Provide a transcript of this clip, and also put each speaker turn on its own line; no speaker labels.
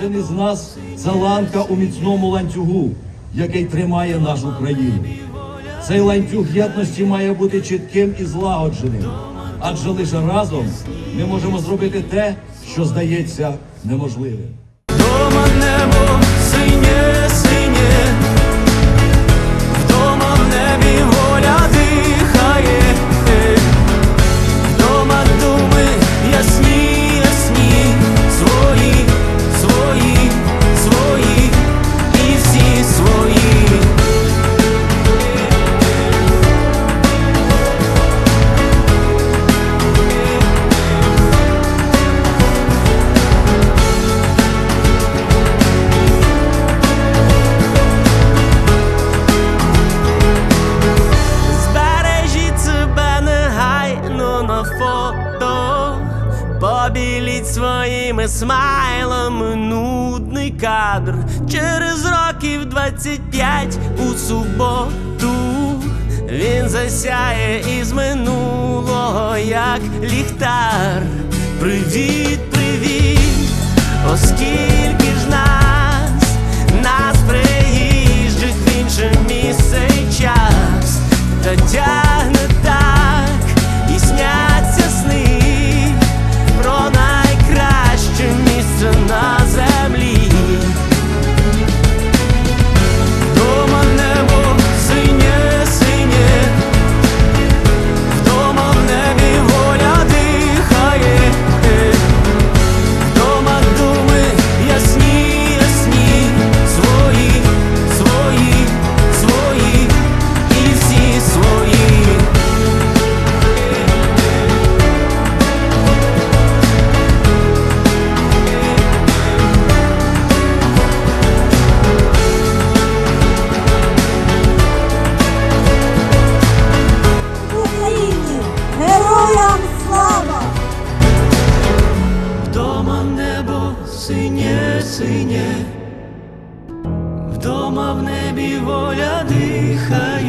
Кожен із нас це ланка у міцному ланцюгу, який тримає нашу країну. Цей ланцюг єдності має бути чітким і злагодженим, адже лише разом ми можемо зробити те, що здається неможливим.
Побіліть своїми смайлами нудний кадр. Через років 25 у суботу він засяє із минулого, як ліхтар. Привіт, привіт, оскільки синє, синє, вдома в небі воля дихає.